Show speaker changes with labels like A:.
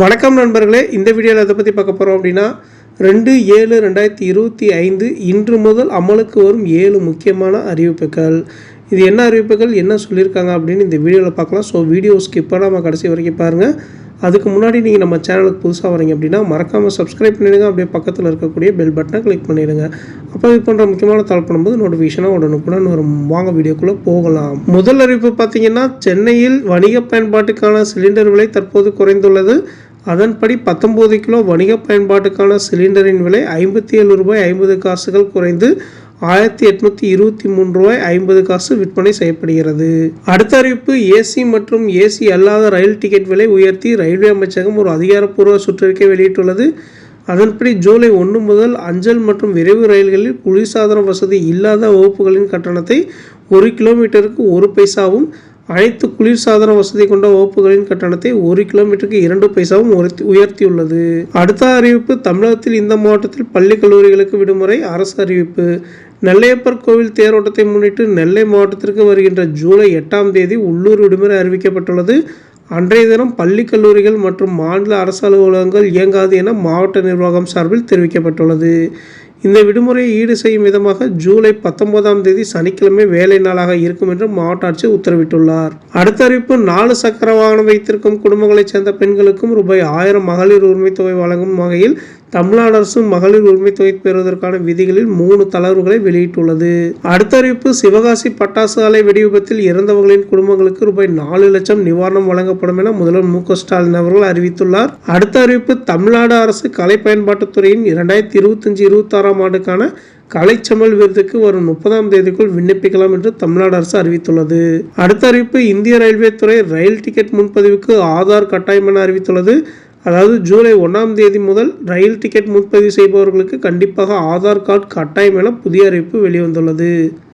A: வணக்கம் நண்பர்களே இந்த வீடியோவில் எதை பற்றி பார்க்க போகிறோம் அப்படின்னா ரெண்டு ஏழு ரெண்டாயிரத்தி இருபத்தி ஐந்து இன்று முதல் அமலுக்கு வரும் ஏழு முக்கியமான அறிவிப்புகள். இது என்ன அறிவிப்புகள் என்ன சொல்லியிருக்காங்க அப்படின்னு இந்த வீடியோவில் பார்க்கலாம். ஸோ வீடியோ ஸ்கிப் பண்ணாமல் கடைசி வரைக்கும் பாருங்கள் அதுக்கு முன்னாடி நீங்கள் நம்ம சேனலுக்கு புதுசாக வரீங்க அப்படின்னா மறக்காமல் சப்ஸ்கிரைப் பண்ணிடுங்க. அப்படியே பக்கத்தில் இருக்கக்கூடிய பெல் பட்டனை கிளிக் பண்ணிடுங்க. அப்போ இது போன்ற முக்கியமான தலை பண்ணும்போது நோட்டிஃபிகேஷனாக உடனுக்குடன் வரும் வாங்க வீடியோக்குள்ளே போகலாம். முதல் அறிவிப்பு பார்த்தீங்கன்னா சென்னையில் வணிக பயன்பாட்டுக்கான சிலிண்டர் விலை தற்போது குறைந்துள்ளது. அதன்படி பத்தொம்போது கிலோ வணிக பயன்பாட்டுக்கான சிலிண்டரின் விலை ஐம்பத்தி ஏழு ரூபாய் ஐம்பது காசுகள் குறைந்து ஆயிரத்தி எட்நூத்தி இருபத்தி மூணு ரூபாய் ஐம்பது காசு விற்பனை செய்யப்படுகிறது. அடுத்த அறிவிப்பு ஏசி மற்றும் ஏசி அல்லாத ரயில் டிக்கெட் விலை உயர்த்தி ரயில்வே அமைச்சகம் ஒரு அதிகாரப்பூர்வ சுற்றறிக்கை வெளியிட்டுள்ளது. அதன்படி ஜூலை ஒன்று முதல் அஞ்சல் மற்றும் விரைவு ரயில்களில் குளிர்சாதன வசதி இல்லாத வகுப்புகளின் கட்டணத்தை ஒரு கிலோமீட்டருக்கு ஒரு பைசாவும் அனைத்து குளிர்சாதன வசதி கொண்ட வகுப்புகளின் கட்டணத்தை ஒரு கிலோமீட்டருக்கு இரண்டு பைசாவும் உயர்த்தியுள்ளது. அடுத்த அறிவிப்பு தமிழகத்தில் இந்த மாவட்டத்தில் பள்ளி கல்லூரிகளுக்கு விடுமுறை அரசு அறிவிப்பு. நெல்லையப்பர் கோவில் தேரோட்டத்தை முன்னிட்டு நெல்லை மாவட்டத்திற்கு வருகின்ற ஜூலை எட்டாம் தேதி உள்ளூர் விடுமுறை அறிவிக்கப்பட்டுள்ளது. அன்றைய தினம் பள்ளி கல்லூரிகள் மற்றும் மாநில அரசு அலுவலகங்கள் இயங்காது என மாவட்ட நிர்வாகம் சார்பில் தெரிவிக்கப்பட்டுள்ளது. இந்த விடுமுறையை ஈடு செய்யும் விதமாக ஜூலை பத்தொன்பதாம் தேதி சனிக்கிழமை வேலை நாளாக இருக்கும் என்று மாவட்ட ஆட்சியர் உத்தரவிட்டுள்ளார். அடுத்த அறிவிப்பு நாலு சக்கர வாகனம் வைத்திருக்கும் குடும்பங்களைச் சேர்ந்த பெண்களுக்கும் ரூபாய் ஆயிரம் மகளிர் உரிமை தொகை வழங்கும் வகையில் தமிழ்நாடு அரசு மகளிர் உரிமை தொகை பெறுவதற்கான விதிகளில் மூணு தளர்வுகளை வெளியிட்டுள்ளது. அடுத்த அறிவிப்பு சிவகாசி பட்டாசு ஆலை வெடிவிபத்தில் இறந்தவர்களின் குடும்பங்களுக்கு ரூபாய் நாலு லட்சம் நிவாரணம் வழங்கப்படும் என முதல்வர் மு க ஸ்டாலின் அவர்கள் அறிவித்துள்ளார். அடுத்த அறிவிப்பு தமிழ்நாடு அரசு கலை பயன்பாட்டுத்துறையின் இரண்டாயிரத்தி இருபத்தஞ்சு பதினாறாம் ஆண்டுக்கான கலைச்சமல் விருதுக்கு வரும் முப்பதாம் தேதிக்குள் விண்ணப்பிக்கலாம் என்று தமிழ்நாடு அரசு அறிவித்துள்ளது. அடுத்த அறிவிப்பு இந்திய ரயில்வே துறை ரயில் டிக்கெட் முன்பதிவுக்கு ஆதார் கட்டாயம் என அறிவித்துள்ளது. அதாவது ஜூலை ஒன்றாம் தேதி முதல் ரயில் டிக்கெட் முன்பதிவு செய்பவர்களுக்கு கண்டிப்பாக ஆதார் கார்டு கட்டாயம் என புதிய அறிவிப்பு வெளிவந்துள்ளது.